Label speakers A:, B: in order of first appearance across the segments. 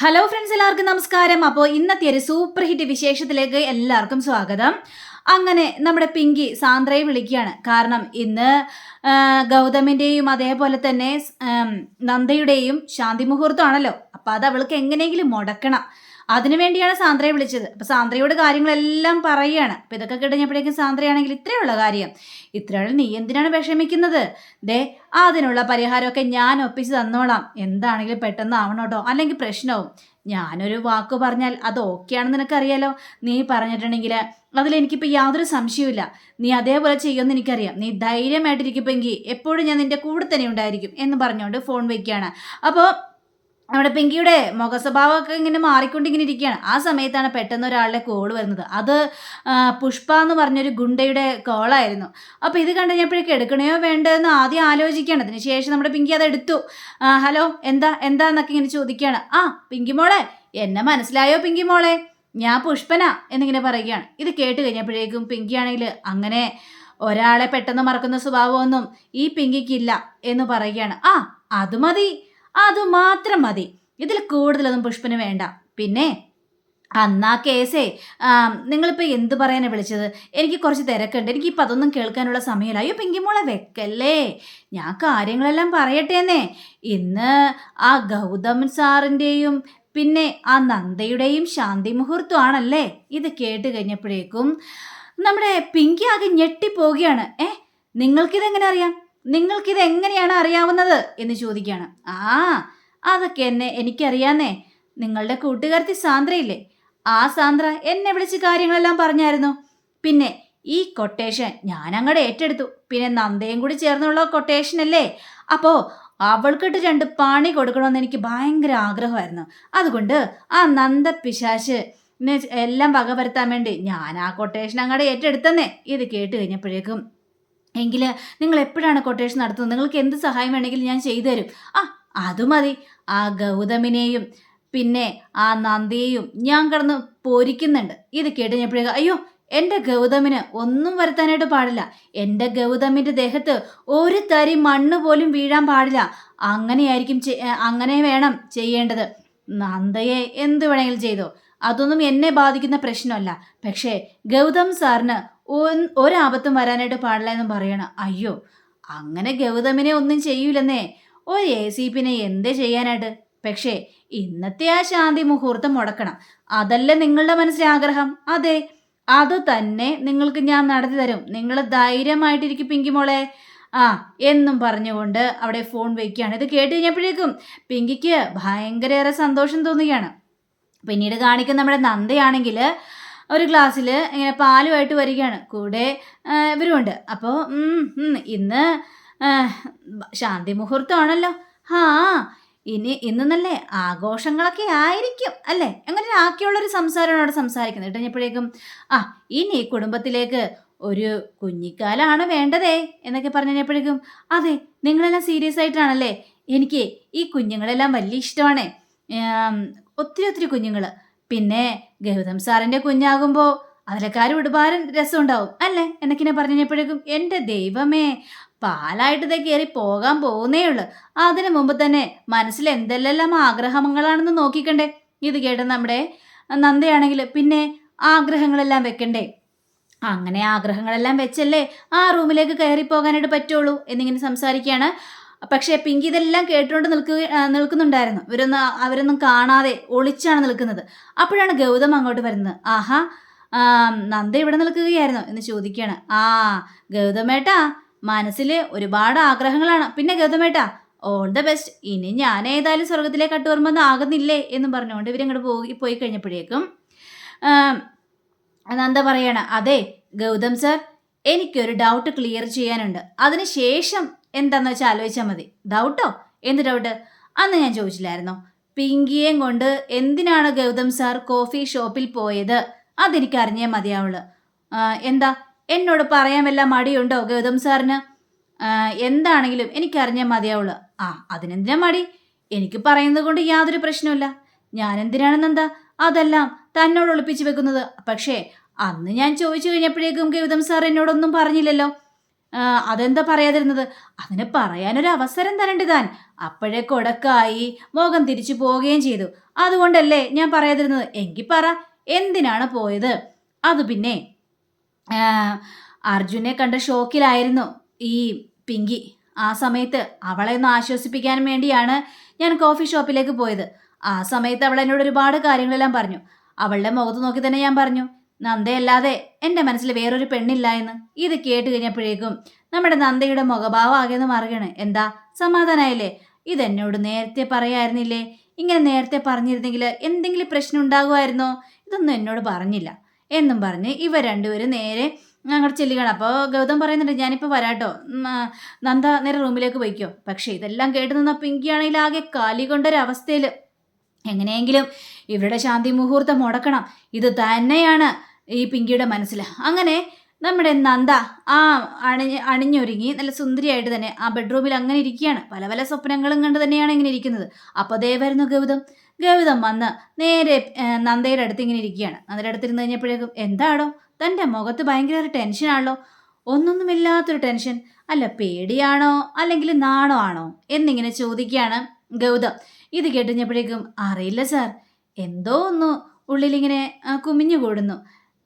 A: Hello friends എല്ലാവർക്കും നമസ്കാരം. അപ്പോൾ ഇന്നത്തെ ഒരു സൂപ്പർ ഹിറ്റ് വിശേഷത്തിലേക്ക് എല്ലാവർക്കും സ്വാഗതം. അങ്ങനെ നമ്മുടെ പിങ്കി സാന്ദ്രയെ വിളിക്കുകയാണ്. കാരണം ഇന്ന് ഗൗതമിന്റെയും അതേപോലെ തന്നെ നന്ദയുടെയും ശാന്തി മുഹൂർത്തമാണല്ലോ അപ്പം അത് അവൾക്ക് എങ്ങനെയെങ്കിലും മുടക്കണം. അതിനു വേണ്ടിയാണ് സാന്ദ്രയെ വിളിച്ചത്. അപ്പൊ സാന്ദ്രയോട് കാര്യങ്ങളെല്ലാം പറയുകയാണ് അപ്പൊ ഇതൊക്കെ കിടഞ്ഞപ്പോഴേക്കും സാന്ദ്രയാണെങ്കിൽ ഇത്രയുള്ള കാര്യം. ഇത്രയുള്ള നീ എന്തിനാണ് വിഷമിക്കുന്നത്? ദേ അതിനുള്ള പരിഹാരമൊക്കെ ഞാൻ ഒപ്പിച്ച് തന്നോളാം. എന്താണെങ്കിലും പെട്ടെന്ന് ആവണം കേട്ടോ. അല്ലെങ്കിൽ പ്രശ്നവും. ഞാനൊരു വാക്ക് പറഞ്ഞാൽ അത് ഓക്കെയാണെന്ന് നിനക്കറിയാലോ? നീ പറഞ്ഞിട്ടുണ്ടെങ്കിൽ അതിലെനിക്കിപ്പോൾ യാതൊരു സംശയവുമില്ല. നീ അതേപോലെ ചെയ്യുമെന്ന് എനിക്കറിയാം. നീ ധൈര്യമായിട്ടിരിക്കുമെങ്കിൽ എപ്പോഴും ഞാൻ നിന്റെ കൂടെ തന്നെ ഉണ്ടായിരിക്കും എന്ന് പറഞ്ഞുകൊണ്ട് ഫോൺ വയ്ക്കുകയാണ് അപ്പോൾ നമ്മുടെ പിങ്കിയുടെ മുഖസ്വഭാവമൊക്കെ ഇങ്ങനെ മാറിക്കൊണ്ടിങ്ങനെ ഇരിക്കുകയാണ്. ആ സമയത്താണ് പെട്ടെന്ന് ഒരാളുടെ കോൾ വരുന്നത്. അത് പുഷ്പ എന്ന് പറഞ്ഞൊരു ഗുണ്ടയുടെ കോളായിരുന്നു അപ്പോൾ ഇത് കണ്ട് കഴിഞ്ഞപ്പോഴേക്ക് എടുക്കണയോ വേണ്ടതെന്ന് ആദ്യം ആലോചിക്കുകയാണ്. അതിന് ശേഷം നമ്മുടെ പിങ്കി അത് എടുത്തു ഹലോ എന്താ എന്താ എന്നൊക്കെ ഇങ്ങനെ ചോദിക്കുകയാണ്. ആ പിങ്കി മോളെ എന്നെ മനസ്സിലായോ പിങ്കി മോളെ? ഞാൻ പുഷ്പന എന്നിങ്ങനെ പറയുകയാണ്. ഇത് കേട്ട് കഴിഞ്ഞപ്പോഴേക്കും പിങ്കി ആണെങ്കിൽ അങ്ങനെ ഒരാളെ പെട്ടെന്ന് മറക്കുന്ന സ്വഭാവമൊന്നും ഈ പിങ്കിക്കില്ല എന്ന് പറയുകയാണ്. ആ അത് മതി. അത് മാത്രം മതി. ഇതിൽ കൂടുതലൊന്നും പുഷ്പന് വേണ്ട. പിന്നെ അന്നാ കേസേ നിങ്ങളിപ്പോൾ എന്ത് പറയാനാണ് വിളിച്ചത്? എനിക്ക് കുറച്ച് തിരക്കുണ്ട്. എനിക്കിപ്പോൾ അതൊന്നും കേൾക്കാനുള്ള സമയമില്ല. അയ്യോ പിങ്കിമോളെ വെക്കല്ലേ? ഞാൻ കാര്യങ്ങളെല്ലാം പറയട്ടേന്നേ. ഇന്ന് ആ ഗൗതം സാറിന്റെയും പിന്നെ ആ നന്ദയുടെയും ശാന്തി മുഹൂർത്തമാണല്ലേ? ഇത് കേട്ട് കഴിഞ്ഞപ്പോഴേക്കും നമ്മുടെ പിങ്കി ആകെ ഞെട്ടിപ്പോവുകയാണ്. ഏ നിങ്ങൾക്കിതെങ്ങനെ അറിയാം? നിങ്ങൾക്കിത് എങ്ങനെയാണ് അറിയാവുന്നത്? എന്ന് ചോദിക്കുകയാണ്. ആ അതൊക്കെ എന്നെ എനിക്കറിയാന്നേ. നിങ്ങളുടെ കൂട്ടുകാരത്തി സാന്ദ്രയില്ലേ? ആ സാന്ദ്ര എന്നെ വിളിച്ച് കാര്യങ്ങളെല്ലാം പറഞ്ഞായിരുന്നു. പിന്നെ ഈ കൊട്ടേഷൻ ഞാൻ അങ്ങോട്ട് ഏറ്റെടുത്തു. പിന്നെ നന്ദയും കൂടി ചേർന്നുള്ള കൊട്ടേഷൻ അല്ലേ? അപ്പോ അവൾക്കിട്ട് രണ്ട് പാണി കൊടുക്കണമെന്ന് എനിക്ക് ഭയങ്കര ആഗ്രഹമായിരുന്നു. അതുകൊണ്ട് ആ നന്ദ പിശാശ് എല്ലാം വകവരുത്താൻ വേണ്ടി ഞാൻ ആ കൊട്ടേഷൻ അങ്ങടെ ഏറ്റെടുത്തന്നേ. ഇത് കേട്ട് കഴിഞ്ഞപ്പോഴേക്കും എങ്കിൽ നിങ്ങൾ എപ്പോഴാണ് കൊട്ടേഷൻ നടത്തുന്നത്? നിങ്ങൾക്ക് എന്ത് സഹായം വേണമെങ്കിലും ഞാൻ ചെയ്തു തരും ആ അത് മതി. ആ ഗൗതമിനെയും പിന്നെ ആ നന്ദിയെയും ഞാൻ കിടന്ന് പോരിക്കുന്നുണ്ട്. ഇത് കേട്ട് അയ്യോ എന്റെ ഗൗതമിന് ഒന്നും വരുത്താനായിട്ട് പാടില്ല. എന്റെ ഗൗതമിന്റെ ദേഹത്ത് ഒരു തരി മണ്ണ് പോലും വീഴാൻ പാടില്ല. അങ്ങനെയായിരിക്കും അങ്ങനെ വേണം ചെയ്യേണ്ടത്. നന്ദയെ എന്ത് വേണമെങ്കിലും ചെയ്തോ. അതൊന്നും എന്നെ ബാധിക്കുന്ന പ്രശ്നമല്ല. പക്ഷേ ഗൗതം സാറിന് ഒരാപത്തും വരാനായിട്ട് പാടില്ല എന്ന് പറയണം. അയ്യോ അങ്ങനെ ഗൗതമിനെ ഒന്നും ചെയ്യൂലെന്നേ. ഒരു എ സി പിന്നെ എന്ത് ചെയ്യാനായിട്ട്? പക്ഷേ ഇന്നത്തെ ആ ശാന്തി മുഹൂർത്തം മുടക്കണം. അതല്ലേ നിങ്ങളുടെ മനസ്സിലെ ആഗ്രഹം? അതെ. അത് തന്നെ നിങ്ങൾക്ക് ഞാൻ നടത്തി തരും. നിങ്ങൾ ധൈര്യമായിട്ടിരിക്കും പിങ്കി മോളെ. ആ എന്നും പറഞ്ഞുകൊണ്ട് അവിടെ ഫോൺ വയ്ക്കുകയാണ് ഇത് കേട്ട് കഴിഞ്ഞപ്പോഴേക്കും പിങ്കിക്ക് ഭയങ്കരയേറെ സന്തോഷം തോന്നുകയാണ്. പിന്നീട് കാണിക്കുന്ന നമ്മുടെ നന്ദയാണെങ്കിൽ ഒരു ഗ്ലാസ്സിൽ ഇങ്ങനെ പാലുമായിട്ട് വരികയാണ്. കൂടെ ഇവരുമുണ്ട്. അപ്പോൾ ഇന്ന് ശാന്തി മുഹൂർത്തമാണല്ലോ. ആ ഇനി ഇന്ന് ആഘോഷങ്ങളൊക്കെ ആയിരിക്കും അല്ലേ? അങ്ങനെ ആക്കിയുള്ളൊരു സംസാരമാണ് അവിടെ സംസാരിക്കുന്നത്. കഴിഞ്ഞപ്പോഴേക്കും ആ ഇനി കുടുംബത്തിലേക്ക് ഒരു കുഞ്ഞിക്കാലാണ് വേണ്ടതേ എന്നൊക്കെ പറഞ്ഞു കഴിഞ്ഞപ്പോഴേക്കും അതെ നിങ്ങളെല്ലാം സീരിയസ് ആയിട്ടാണല്ലേ? എനിക്ക് ഈ കുഞ്ഞുങ്ങളെല്ലാം വലിയ ഇഷ്ടമാണ്. ഒത്തിരി ഒത്തിരി കുഞ്ഞുങ്ങൾ പിന്നെ ഗൗതം സാറിന്റെ കുഞ്ഞാകുമ്പോൾ അതിലക്കാരും ഒരുപാട് രസമുണ്ടാവും അല്ലേ? എന്നൊക്കെ പറഞ്ഞപ്പോഴേക്കും പറഞ്ഞു കഴിഞ്ഞപ്പോഴേക്കും എന്റെ ദൈവമേ പാലായിട്ട് ഇതേ കയറി പോകാൻ പോകുന്നേ ഉള്ളു. അതിനു മുമ്പ് തന്നെ മനസ്സിൽ എന്തെല്ലാം ആഗ്രഹങ്ങളാണെന്ന് നോക്കിക്കണ്ടേ? ഇത് കേട്ട നമ്മുടെ നന്ദയാണെങ്കിൽ പിന്നെ ആഗ്രഹങ്ങളെല്ലാം വെക്കണ്ടേ? അങ്ങനെ ആഗ്രഹങ്ങളെല്ലാം വെച്ചല്ലേ ആ റൂമിലേക്ക് കയറി പോകാനായിട്ട് പറ്റുള്ളൂ എന്നിങ്ങനെ സംസാരിക്കുകയാണ്. പക്ഷേ പിങ്കി ഇതെല്ലാം കേട്ടുകൊണ്ട് നിൽക്കുക നിൽക്കുന്നുണ്ടായിരുന്നു. ഇവരൊന്നും അവരൊന്നും കാണാതെ ഒളിച്ചാണ് നിൽക്കുന്നത്. അപ്പോഴാണ് ഗൗതം അങ്ങോട്ട് വരുന്നത്. ആഹാ നന്ദ ഇവിടെ നിൽക്കുകയായിരുന്നു എന്ന് ചോദിക്കുകയാണ്. ആ ഗൗതമേട്ടാ മനസ്സിൽ ഒരുപാട് ആഗ്രഹങ്ങളാണ്. പിന്നെ ഗൗതമേട്ടാ ഓൾ ദ ബെസ്റ്റ്. ഇനി ഞാൻ ഏതായാലും സ്വർഗത്തിലേക്ക് കട്ടുവർമെന്ന് ആകുന്നില്ലേ എന്ന് പറഞ്ഞുകൊണ്ട് ഇവരങ്ങോട്ട് പോയി പോയി കഴിഞ്ഞപ്പോഴേക്കും നന്ദ പറയണ അതെ ഗൗതം സർ എനിക്കൊരു ഡൗട്ട് ക്ലിയർ ചെയ്യാനുണ്ട്. അതിന് ശേഷം എന്താന്ന് വെച്ചാൽ ആലോചിച്ചാൽ മതി. ഡൗട്ടോ എന്ത് ഡൗട്ട് അന്ന് ഞാൻ ചോദിച്ചില്ലായിരുന്നോ? പിങ്കിയേയും കൊണ്ട് എന്തിനാണ് ഗൗതം സാർ കോഫി ഷോപ്പിൽ പോയത്? അതെനിക്ക് അറിഞ്ഞേ മതിയാവുള്ളൂ എന്താ? എന്നോട് പറയാൻ വല്ല മടിയുണ്ടോ ഗൗതം സാറിന് എന്താണെങ്കിലും എനിക്കറിഞ്ഞാൽ മതിയാവുള്ളൂ. ആ അതിനെന്തിനാ മടി? എനിക്ക് പറയുന്നത് കൊണ്ട് യാതൊരു പ്രശ്നമില്ല ഞാൻ എന്തിനാണെന്നെന്താ അതെല്ലാം തന്നോട് ഒളിപ്പിച്ചു വെക്കുന്നത്. പക്ഷേ അന്ന് ഞാൻ ചോദിച്ചു കഴിഞ്ഞപ്പോഴേക്കും ഗൗതം സാർ എന്നോടൊന്നും പറഞ്ഞില്ലല്ലോ. അതെന്താ പറയാതിരുന്നത്? അതിന് പറയാനൊരു അവസരം തരണ്ട് താൻ. അപ്പോഴേ കൊടക്കായി മുഖം തിരിച്ചു പോവുകയും ചെയ്തു. അതുകൊണ്ടല്ലേ ഞാൻ പറയാതിരുന്നത്? എങ്കിൽ പറ എന്തിനാണ് പോയത്? അത് പിന്നെ അർജുനെ കണ്ട ഷോക്കിലായിരുന്നു ഈ പിങ്കി. ആ സമയത്ത് അവളെ ഒന്ന് ആശ്വസിപ്പിക്കാൻ വേണ്ടിയാണ് ഞാൻ കോഫി ഷോപ്പിലേക്ക് പോയത്. ആ സമയത്ത് അവൾ എന്നോട് ഒരുപാട് കാര്യങ്ങളെല്ലാം പറഞ്ഞു. അവളുടെ മുഖത്ത് നോക്കി തന്നെ ഞാൻ പറഞ്ഞു. നന്ദയല്ലാതെ എന്റെ മനസ്സിൽ വേറൊരു പെണ്ണില്ല എന്ന് ഇത് കേട്ട് കഴിഞ്ഞപ്പോഴേക്കും നമ്മുടെ നന്ദയുടെ മുഖഭാവം ആകെ ഒന്ന് മാറുകയാണ്. എന്താ? സമാധാനായില്ലേ? ഇതെന്നോട് നേരത്തെ പറയായിരുന്നില്ലേ? ഇങ്ങനെ നേരത്തെ പറഞ്ഞിരുന്നെങ്കിൽ എന്തെങ്കിലും പ്രശ്നം ഉണ്ടാകുമായിരുന്നോ? ഇതൊന്നും എന്നോട് പറഞ്ഞില്ല. എന്നും പറഞ്ഞ് ഇവ രണ്ടുപേരും നേരെ അങ്ങോട്ട് ചെല്ലുകയാണ്. അപ്പോൾ ഗൗതം പറയുന്നുണ്ട് ഞാനിപ്പോൾ വരാട്ടോ. നന്ദ നേരെ റൂമിലേക്ക് പോയിക്കോ. പക്ഷേ ഇതെല്ലാം കേട്ട് നിന്ന പിങ്കിയാണെങ്കിൽ ആകെ കാലി കൊണ്ടൊരവസ്ഥയിൽ എങ്ങനെയെങ്കിലും ഇവരുടെ ശാന്തി മുഹൂർത്തം മുടക്കണം. ഇത് തന്നെയാണ് ഈ പിങ്കിയുടെ മനസ്സിൽ അങ്ങനെ നമ്മുടെ നന്ദ ആ അണിഞ്ഞ് അണിഞ്ഞൊരുങ്ങി നല്ല സുന്ദരിയായിട്ട് തന്നെ ആ ബെഡ്റൂമിൽ അങ്ങനെ ഇരിക്കുകയാണ്. പല പല സ്വപ്നങ്ങളും കണ്ട് തന്നെയാണ് ഇങ്ങനെ ഇരിക്കുന്നത്. അപ്പോൾ ദേ വരുന്നു ഗൗതം. ഗൗതം വന്ന് നേരെ നന്ദയുടെ അടുത്ത് ഇങ്ങനെ ഇരിക്കുകയാണ്. നന്ദയുടെ അടുത്ത് ഇരുന്ന് കഴിഞ്ഞപ്പോഴേക്കും എന്താണോ തന്റെ മുഖത്ത് ഭയങ്കര ഒരു ടെൻഷനാണല്ലോ ഒന്നൊന്നുമില്ലാത്തൊരു ടെൻഷൻ അല്ല പേടിയാണോ? അല്ലെങ്കിൽ നാണോ ആണോ? എന്നിങ്ങനെ ചോദിക്കുകയാണ് ഗൗതം. ഇത് കേട്ടുകഴിഞ്ഞപ്പോഴേക്കും അറിയില്ല സാർ. എന്തോ ഒന്ന് ഉള്ളിലിങ്ങനെ കുമിഞ്ഞു കൂടുന്നു.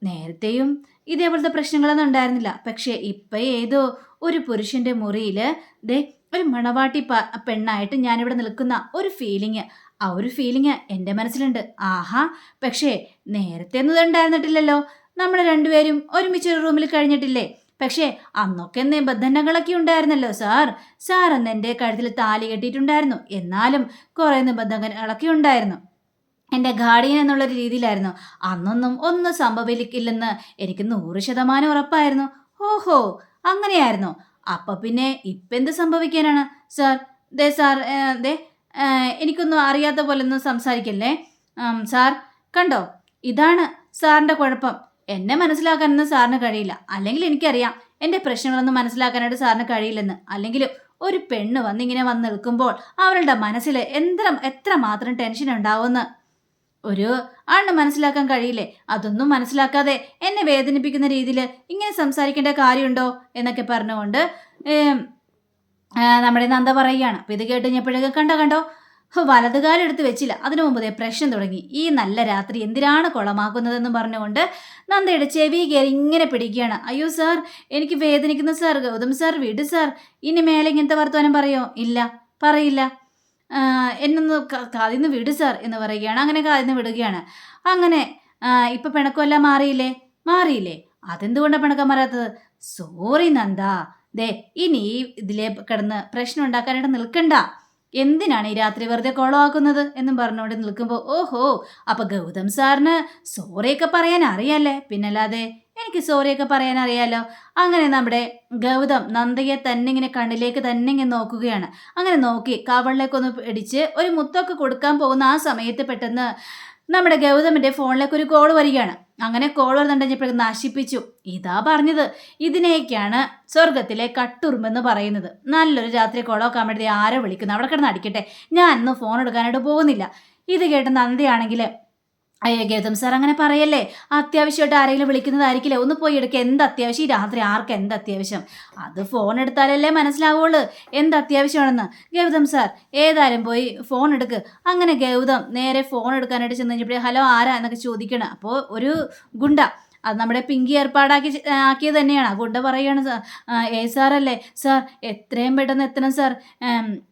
A: നേരത്തെയും ഇതേപോലത്തെ പ്രശ്നങ്ങളൊന്നും ഉണ്ടായിരുന്നില്ല. പക്ഷേ ഇപ്പം ഏതോ ഒരു പുരുഷന്റെ മുറിയിൽ ദേ ഒരു മണവാട്ടി പ പെണ്ണായിട്ട് ഞാനിവിടെ നിൽക്കുന്ന ഒരു ഫീലിങ്. ആ ഒരു ഫീലിങ് എന്റെ മനസ്സിലുണ്ട്. ആഹാ പക്ഷേ നേരത്തെ ഒന്നും ഉണ്ടായിരുന്നിട്ടില്ലല്ലോ നമ്മൾ രണ്ടുപേരും ഒരുമിച്ച് ഒരു റൂമിൽ കഴിഞ്ഞിട്ടില്ലേ? പക്ഷേ അന്നൊക്കെ നിബന്ധനകളൊക്കെ ഉണ്ടായിരുന്നല്ലോ സാർ. സാർ അന്ന് എന്റെ കഴുത്തിൽ താലി കെട്ടിയിട്ടുണ്ടായിരുന്നു. എന്നാലും കുറേ നിബന്ധനകളൊക്കെ ഉണ്ടായിരുന്നു. എന്റെ ഗാർഡിയൻ എന്നുള്ളൊരു രീതിയിലായിരുന്നു. അന്നൊന്നും ഒന്നും സംഭവിക്കില്ലെന്ന് എനിക്ക് നൂറ് ശതമാനം ഉറപ്പായിരുന്നു. ഓഹോ അങ്ങനെയായിരുന്നു. അപ്പം പിന്നെ ഇപ്പം എന്ത് സംഭവിക്കാനാണ്? സാർ ദേ സാർ ദേ എനിക്കൊന്നും അറിയാത്ത പോലെ ഒന്നും സംസാരിക്കല്ലേ? സാർ കണ്ടോ? ഇതാണ് സാറിന്റെ കുഴപ്പം. എന്നെ മനസ്സിലാക്കാനൊന്നും സാറിന് കഴിയില്ല. അല്ലെങ്കിൽ എനിക്കറിയാം എന്റെ പ്രശ്നങ്ങളൊന്നും മനസ്സിലാക്കാനായിട്ട് സാറിന് കഴിയില്ലെന്ന്. അല്ലെങ്കിൽ ഒരു പെണ്ണ് വന്നിങ്ങനെ വന്ന് നിൽക്കുമ്പോൾ അവളുടെ മനസ്സിൽ എത്ര എത്ര മാത്രം ടെൻഷൻ ഉണ്ടാവുമെന്ന്. ഒരു ആണ് മനസ്സിലാക്കാൻ കഴിയില്ലേ? അതൊന്നും മനസ്സിലാക്കാതെ എന്നെ വേദനിപ്പിക്കുന്ന രീതിയിൽ ഇങ്ങനെ സംസാരിക്കേണ്ട കാര്യമുണ്ടോ എന്നൊക്കെ പറഞ്ഞുകൊണ്ട് നമ്മുടെ നന്ദ പറയുകയാണ്. അപ്പം ഇത് കേട്ട് കഴിഞ്ഞപ്പോഴേക്കും കണ്ടോ കണ്ടോ? ഹോ, വലതുകാലം വെച്ചില്ല. അതിനു മുമ്പ് പ്രശ്നം തുടങ്ങി. ഈ നല്ല രാത്രി എന്തിനാണ് കുളമാക്കുന്നതെന്ന് പറഞ്ഞുകൊണ്ട് നന്ദയുടെ ചെവി കയറി ഇങ്ങനെ പിടിക്കുകയാണ്. അയ്യോ സാർ എനിക്ക് വേദനിക്കുന്ന സാർ ഗൗതം സാർ വിട് സാർ ഇനി മേലെ ഇങ്ങനത്തെ വർത്തമാനം പറയോ? ഇല്ല. പറയില്ല. എന്നൊന്ന് കാതിൽ നിന്ന് വിട് സാർ എന്ന് പറയുകയാണ്. അങ്ങനെ കാതിൽ നിന്ന് വിടുകയാണ്. അങ്ങനെ ഇപ്പം പിണക്കമെല്ലാം മാറിയില്ലേ? മാറിയില്ലേ? അതെന്തുകൊണ്ടാണ് പിണക്കം മാറാത്തത്? സോറി നന്ദ. ദേ ഇനി ഇതിലെ കിടന്ന് പ്രശ്നം ഉണ്ടാക്കാനായിട്ട് നിൽക്കണ്ട. എന്തിനാണ് ഈ രാത്രി വെറുതെ കോളമാക്കുന്നത് എന്നും പറഞ്ഞുകൊണ്ട് നിൽക്കുമ്പോൾ ഓഹോ അപ്പൊ ഗൗതം സാറിന് സോറിയൊക്കെ പറയാൻ അറിയാല്ലേ? പിന്നല്ലാതെ എനിക്ക് സോറിയൊക്കെ പറയാൻ അറിയാലോ. അങ്ങനെ നമ്മുടെ ഗൗതം നന്ദയെ തന്നെ ഇങ്ങനെ കണ്ണിലേക്ക് തന്നെ ഇങ്ങനെ നോക്കുകയാണ്. അങ്ങനെ നോക്കി കവളിലേക്കൊന്ന് പിടിച്ച് ഒരു മുത്തൊക്കെ കൊടുക്കാൻ പോകുന്ന ആ സമയത്ത് പെട്ടെന്ന് നമ്മുടെ ഗൗതമിന്റെ ഫോണിലേക്ക് ഒരു കോൾ വരികയാണ്. അങ്ങനെ കോൾ വരുന്നുണ്ടെങ്കിൽ നശിപ്പിച്ചു. ഇതാ പറഞ്ഞത്. ഇതിനെയൊക്കെയാണ് സ്വർഗത്തിലെ കട്ടുറുമെന്ന് പറയുന്നത്. നല്ലൊരു രാത്രി കോളോ വേണ്ടി ആരോ വിളിക്കുന്നു. അവിടെ കിടന്ന് അടിക്കട്ടെ. ഞാൻ ഇന്ന് ഫോൺ എടുക്കാനായിട്ട് പോകുന്നില്ല. ഇത് കേട്ട് നന്ദിയാണെങ്കിൽ അയ്യോ ഗൗതം സാർ അങ്ങനെ പറയല്ലേ? അത്യാവശ്യമായിട്ട് ആരെങ്കിലും വിളിക്കുന്നതായിരിക്കില്ലേ? ഒന്ന് പോയി എടുക്കുക എന്ത് അത്യാവശ്യം? ഈ രാത്രി ആർക്ക് എന്ത് അത്യാവശ്യം? അത് ഫോൺ എടുത്താലല്ലേ മനസ്സിലാവുള്ളൂ. എന്ത് അത്യാവശ്യമാണെന്ന്? ഗൗതം സാർ ഏതായാലും പോയി ഫോൺ എടുക്ക്. അങ്ങനെ ഗൗതം നേരെ ഫോൺ എടുക്കാനായിട്ട് ചെന്ന് കഴിഞ്ഞപ്പോഴേ ഹലോ ആരാ? എന്നൊക്കെ ചോദിക്കണം. അപ്പോൾ ഒരു ഗുണ്ട. അത് നമ്മുടെ പിങ്കി ഏർപ്പാടാക്കി ആക്കിയത് തന്നെയാണ്. ആ ഗുണ്ട പറയുകയാണ് സാർ ഏ സാറല്ലേ? സാർ എത്രയും പെട്ടെന്ന് എത്തണം സാർ.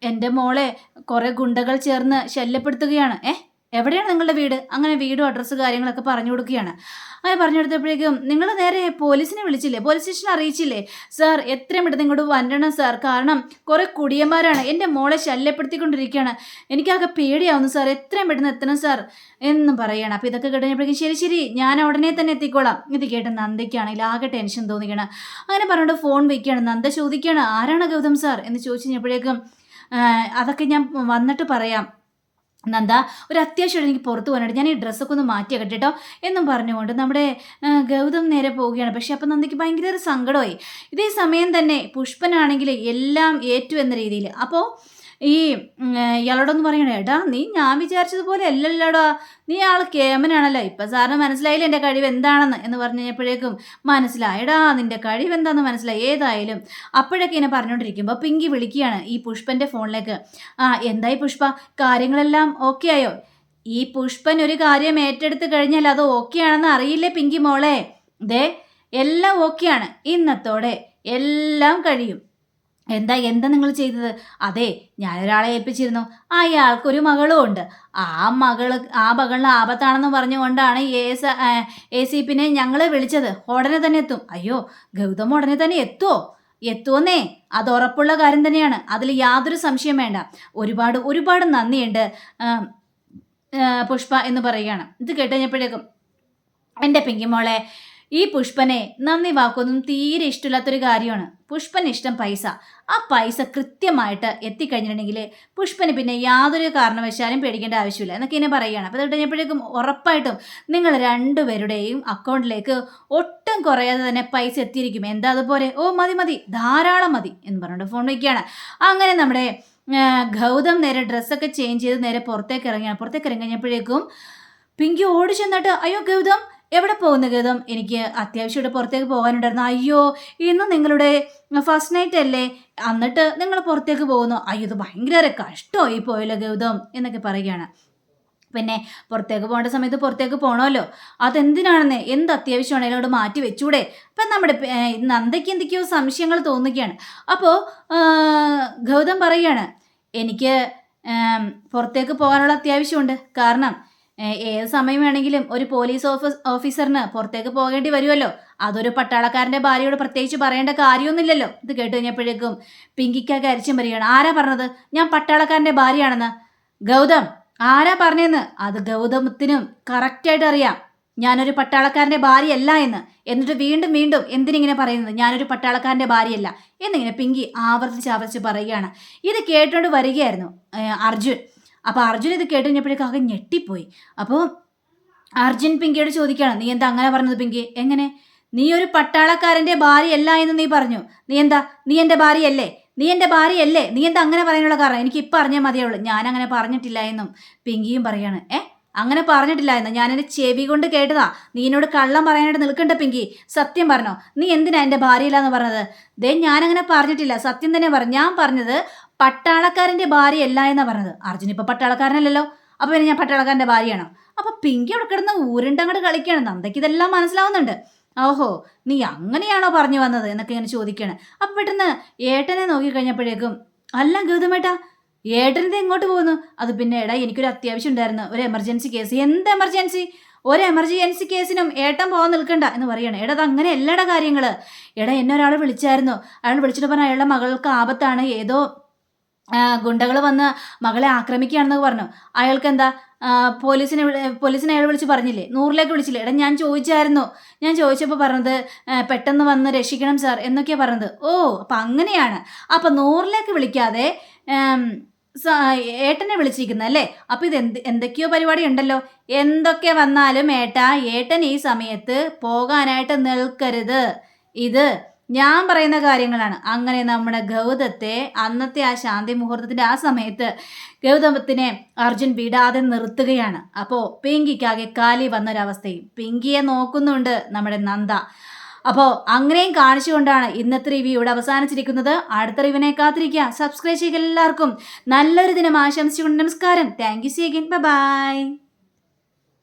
A: എന്റെ മോളെ കുറേ ഗുണ്ടകൾ ചേർന്ന് ശല്യപ്പെടുത്തുകയാണ്. ഏ? എവിടെയാണ് നിങ്ങളുടെ വീട്? അങ്ങനെ വീടും അഡ്രസ്സ് കാര്യങ്ങളൊക്കെ പറഞ്ഞു കൊടുക്കുകയാണ്. അങ്ങനെ പറഞ്ഞു കൊടുത്തപ്പോഴേക്കും നിങ്ങൾ നേരെ പോലീസിനെ വിളിച്ചില്ലേ? Police station അറിയിച്ചില്ലേ? സാർ എത്രയും പെട്ടെന്ന് ഇങ്ങോട്ട് വരണം സാർ കാരണം കുറേ കുടിയന്മാരാണ്. എന്റെ മോളെ ശല്യപ്പെടുത്തിക്കൊണ്ടിരിക്കുകയാണ്. എനിക്കാകെ പേടിയാവുന്നു സാർ എത്രയും പെട്ടെന്ന് എത്തണം സാർ എന്നും പറയണം. അപ്പോൾ ഇതൊക്കെ കേട്ടപ്പോഴേക്കും ശരി ശരി. ഞാൻ ഉടനെ തന്നെ എത്തിക്കോളാം. ഇത് കേട്ട് നന്ദയ്ക്കാണെങ്കിൽ ആകെ ടെൻഷൻ തോന്നിക്കണം. അങ്ങനെ പറഞ്ഞുകൊണ്ട് ഫോൺ വയ്ക്കുകയാണ് നന്ദ ചോദിക്കുകയാണ് ആരാണ് ഗൗതം സാർ എന്ന് ചോദിച്ചു കഴിഞ്ഞപ്പോഴേക്കും അതൊക്കെ ഞാൻ വന്നിട്ട് പറയാം. നന്ദ ഒരു അത്യാവശ്യമായിട്ട് എനിക്ക് പുറത്ത് പോകാനായിട്ട് ഞാൻ ഈ ഡ്രസ്സൊക്കെ ഒന്ന് മാറ്റിയാക്കട്ടെ കേട്ടോ എന്നും പറഞ്ഞുകൊണ്ട് നമ്മുടെ ഗൗതം നേരെ പോവുകയാണ്. പക്ഷേ അപ്പം നന്ദയ്ക്ക് ഭയങ്കര സങ്കടമായി. ഇതേ സമയം തന്നെ പുഷ്പനാണെങ്കിൽ എല്ലാം ഏറ്റു എന്ന രീതിയിൽ. അപ്പോൾ ഈ ഇയാളോടൊന്ന് പറയണേ. ഏട്ടാ നീ ഞാൻ വിചാരിച്ചതുപോലെ അല്ലല്ലോടാ. നീ ആൾ കേമനാണല്ലോ. ഇപ്പം സാറിന് മനസ്സിലായില്ല എന്റെ കഴിവ് എന്താണെന്ന് എന്ന് പറഞ്ഞു കഴിഞ്ഞപ്പോഴേക്കും മനസ്സിലായടാ നിന്റെ കഴിവ് എന്താണെന്ന് മനസ്സിലായി. ഏതായാലും അപ്പോഴൊക്കെ ഇങ്ങനെ പറഞ്ഞുകൊണ്ടിരിക്കുമ്പോൾ പിങ്കി വിളിക്കുകയാണ് ഈ പുഷ്പന്റെ ഫോണിലേക്ക്. ആ എന്തായി പുഷ്പ? കാര്യങ്ങളെല്ലാം ഓക്കെ ആയോ? ഈ പുഷ്പൻ ഒരു കാര്യം ഏറ്റെടുത്ത് കഴിഞ്ഞാൽ അത് ഓക്കെ ആണെന്ന് അറിയില്ലേ പിങ്കി മോളെ? ദേ എല്ലാം ഓക്കെയാണ് ഇന്നത്തോടെ എല്ലാം കഴിയും. എന്താ എന്താ നിങ്ങൾ ചെയ്തത്? അതെ ഞാനൊരാളെ ഏൽപ്പിച്ചിരുന്നു. അയാൾക്കൊരു മകളും ഉണ്ട്. ആ മകൾ ആ മകളിന് ആപത്താണെന്ന് പറഞ്ഞുകൊണ്ടാണ് എ എസ് എ സി പിന്നെ ഞങ്ങളെ വിളിച്ചത്. ഉടനെ തന്നെ എത്തും. അയ്യോ ഗൗതം ഉടനെ തന്നെ എത്തുമോ എത്തുമെന്നേ അത് ഉറപ്പുള്ള കാര്യം തന്നെയാണ്. അതിൽ യാതൊരു സംശയം വേണ്ട. ഒരുപാട് ഒരുപാട് നന്ദിയുണ്ട് പുഷ്പ എന്ന് പറയുകയാണ്. ഇത് കേട്ടുകഴിഞ്ഞപ്പോഴേക്കും എന്റെ പിങ്കിമോളെ ഈ പുഷ്പനെ നന്ദി വാക്കൊന്നും തീരെ ഇഷ്ടമില്ലാത്തൊരു കാര്യമാണ്. പുഷ്പൻ ഇഷ്ടം പൈസ. ആ പൈസ കൃത്യമായിട്ട് എത്തിക്കഴിഞ്ഞിട്ടുണ്ടെങ്കിൽ പുഷ്പന് പിന്നെ യാതൊരു കാരണവശാലും പേടിക്കേണ്ട ആവശ്യമില്ല എന്നൊക്കെ ഇങ്ങനെ പറയുകയാണ്. അപ്പോൾ അത് കഴിഞ്ഞപ്പോഴേക്കും ഉറപ്പായിട്ടും നിങ്ങൾ രണ്ടുപേരുടെയും അക്കൗണ്ടിലേക്ക് ഒട്ടും കുറയാതെ തന്നെ പൈസ എത്തിയിരിക്കും. എന്താ അതുപോലെ? ഓ മതി മതി ധാരാളം മതി എന്ന് പറഞ്ഞുകൊണ്ട് ഫോൺ വയ്ക്കുകയാണ് അങ്ങനെ നമ്മുടെ ഗൗതം നേരെ ഡ്രസ്സൊക്കെ ചേഞ്ച് ചെയ്ത് നേരെ പുറത്തേക്ക് ഇറങ്ങിയാണ് പുറത്തേക്ക് ഇറങ്ങി കഴിഞ്ഞപ്പോഴേക്കും പിങ്കി ഓടി ചെന്നിട്ട് അയ്യോ ഗൗതം എവിടെ പോകുന്ന ഗതം? എനിക്ക് അത്യാവശ്യമായിട്ട് പുറത്തേക്ക് പോകാനുണ്ടായിരുന്നു. അയ്യോ ഇന്ന് നിങ്ങളുടെ ഫസ്റ്റ് നൈറ്റ് അല്ലേ? എന്നിട്ട് നിങ്ങൾ പുറത്തേക്ക് പോകുന്നു. അയ്യോ ഇത് ഭയങ്കര കഷ്ടമായി പോയല്ലോ ഗൗതം എന്നൊക്കെ പറയുകയാണ്. പിന്നെ പുറത്തേക്ക് പോകേണ്ട സമയത്ത് പുറത്തേക്ക് പോകണമല്ലോ അതെന്തിനാണെന്ന്? എന്ത് അത്യാവശ്യമാണെങ്കിലും അവിടെ മാറ്റി വെച്ചൂടെ? അപ്പം നമ്മുടെ നന്ദയ്ക്ക് എന്തൊക്കെയോ സംശയങ്ങൾ തോന്നുകയാണ്. അപ്പോൾ ഗൗതം പറയുകയാണ് എനിക്ക് പുറത്തേക്ക് പോകാനുള്ള അത്യാവശ്യമുണ്ട്. കാരണം ഏത് സമയം വേണമെങ്കിലും ഒരു പോലീസ് ഓഫീസ് ഓഫീസറിന് പുറത്തേക്ക് പോകേണ്ടി വരുമല്ലോ. അതൊരു പട്ടാളക്കാരന്റെ ഭാര്യയോട് പ്രത്യേകിച്ച് പറയേണ്ട കാര്യമൊന്നുമില്ലല്ലോ. ഇത് കേട്ട് കഴിഞ്ഞപ്പോഴേക്കും പിങ്കിക്കാക്ക് അരിച്ചും വരികയാണ്. ആരാ പറഞ്ഞത്? ഞാൻ പട്ടാളക്കാരന്റെ ഭാര്യയാണെന്ന്. ഗൗതം ആരാ പറഞ്ഞെന്ന്? അത് ഗൗതമത്തിനും കറക്റ്റായിട്ട് അറിയാം. ഞാനൊരു പട്ടാളക്കാരന്റെ ഭാര്യയല്ല എന്ന്. എന്നിട്ട് വീണ്ടും വീണ്ടും എന്തിനിങ്ങനെ പറയുന്നത്? ഞാനൊരു പട്ടാളക്കാരന്റെ ഭാര്യയല്ല. എന്നിങ്ങനെ പിങ്കി ആവർത്തിച്ച് ആവർത്തിച്ച് പറയുകയാണ്. ഇത് കേട്ടുകൊണ്ട് വരികയായിരുന്നു അർജുൻ. അപ്പോൾ അർജുൻ ഇത് കേട്ട് കഴിഞ്ഞപ്പോഴേക്കും ആകെ ഞെട്ടിപ്പോയി. അപ്പോൾ അർജുൻ പിങ്കിയോട് ചോദിക്കുകയാണ് നീ എന്താ അങ്ങനെ പറഞ്ഞത് പിങ്കി? എങ്ങനെ? നീ ഒരു പട്ടാളക്കാരന്റെ ഭാര്യയല്ല എന്ന് നീ പറഞ്ഞു. നീ എന്താ? നീ എന്റെ ഭാര്യയല്ലേ? നീ എന്റെ ഭാര്യയല്ലേ? നീ എന്താ അങ്ങനെ പറയാനുള്ള കാരണം? എനിക്ക് ഇപ്പം അറിഞ്ഞാൽ മതിയുള്ളൂ ഞാൻ അങ്ങനെ പറഞ്ഞിട്ടില്ല എന്നും പിങ്കിയും പറയാണ് ഏ? അങ്ങനെ പറഞ്ഞിട്ടില്ല എന്ന്? ഞാൻ എന്റെ ചെവി കൊണ്ട് കേട്ടതാ. നീ എന്നോട് കള്ളം പറയാനായിട്ട് നിൽക്കണ്ട പിങ്കി. സത്യം പറഞ്ഞോ. നീ എന്തിനാ എന്റെ ഭാര്യയില്ല എന്ന് പറഞ്ഞത്? ദേ ഞാനങ്ങനെ പറഞ്ഞിട്ടില്ല. സത്യം തന്നെ പറഞ്ഞു ഞാൻ പറഞ്ഞത് പട്ടാളക്കാരന്റെ ഭാര്യയല്ല എന്നാ പറഞ്ഞത്. അർജുൻ ഇപ്പം പട്ടാളക്കാരനല്ലല്ലോ. അപ്പോൾ പിന്നെ ഞാൻ പട്ടാളക്കാരന്റെ ഭാര്യയാണോ? അപ്പോൾ പിങ്കി അവിടെ കിടന്ന് ഊരുണ്ടങ്ങോട്ട് കളിക്കുകയാണ് നന്ദയ്ക്ക് ഇതെല്ലാം മനസ്സിലാവുന്നുണ്ട്. ഓഹോ നീ അങ്ങനെയാണോ പറഞ്ഞു വന്നത് എന്നൊക്കെ ഇങ്ങനെ ചോദിക്കുകയാണ് അപ്പം പെട്ടെന്ന് ഏട്ടനെ നോക്കിക്കഴിഞ്ഞപ്പോഴേക്കും അല്ല ഗൗതമേട്ടാ ഏട്ടനത് എങ്ങോട്ട് പോകുന്നു. അത് പിന്നെ എടാ എനിക്കൊരു അത്യാവശ്യം ഉണ്ടായിരുന്നു. ഒരു എമർജൻസി കേസ് എന്ത് എമർജൻസി ഒരു എമർജൻസി കേസിനും ഏട്ടൻ പോകാൻ നിൽക്കണ്ട എന്ന് പറയണം. എടാ അത് അങ്ങനെ അല്ലടാ കാര്യങ്ങൾ എടാ എന്നെ ഒരാൾ വിളിച്ചായിരുന്നു. അയാൾ വിളിച്ചിട്ട് പറഞ്ഞ അയാളുടെ മകൾക്ക് ആപത്താണ്. ഏതോ ഗുണ്ടകൾ വന്ന് മകളെ ആക്രമിക്കുകയാണെന്ന് പറഞ്ഞു. അയാൾക്ക് എന്താ പോലീസിനെ പോലീസിനെ അയാൾ വിളിച്ച് പറഞ്ഞില്ലേ? നൂറിലേക്ക് വിളിച്ചില്ലേ? എടാ ഞാൻ ചോദിച്ചായിരുന്നു. ഞാൻ ചോദിച്ചപ്പോൾ പറഞ്ഞത് പെട്ടെന്ന് വന്ന് രക്ഷിക്കണം സാർ എന്നൊക്കെയാണ് പറഞ്ഞത്. ഓ അപ്പം അങ്ങനെയാണ്. അപ്പം നൂറിലേക്ക് വിളിക്കാതെ ഏട്ടനെ വിളിച്ചിരിക്കുന്നത് അല്ലേ? അപ്പം ഇത് എന്ത് എന്തൊക്കെയോ പരിപാടി ഉണ്ടല്ലോ. എന്തൊക്കെ വന്നാലും ഏട്ടാ ഏട്ടൻ ഈ സമയത്ത് പോകാനായിട്ട് നിൽക്കരുത്. ഇത് ഞാൻ പറയുന്ന കാര്യങ്ങളാണ്. അങ്ങനെ നമ്മുടെ ഗൗതത്തെ അന്നത്തെ ആ ശാന്തി മുഹൂർത്തത്തിന്റെ ആ സമയത്ത് ഗൗതമത്തിനെ അർജുൻ വിടാതെ നിർത്തുകയാണ്. അപ്പോൾ പിങ്കിക്കാകെ കാലി വന്നൊരവസ്ഥയും. പിങ്കിയെ നോക്കുന്നുണ്ട് നമ്മുടെ നന്ദ. അപ്പോൾ അങ്ങനെയും കാണിച്ചുകൊണ്ടാണ് ഇന്നത്തെ റിവ്യൂ ഇവിടെ അവസാനിച്ചിരിക്കുന്നത്. അടുത്ത റിവിനെ കാത്തിരിക്കുക. സബ്സ്ക്രൈബ് ചെയ്യുക എല്ലാവർക്കും. നല്ലൊരു ദിനം ആശംസിച്ചുകൊണ്ട് നമസ്കാരം. Thank you see again bye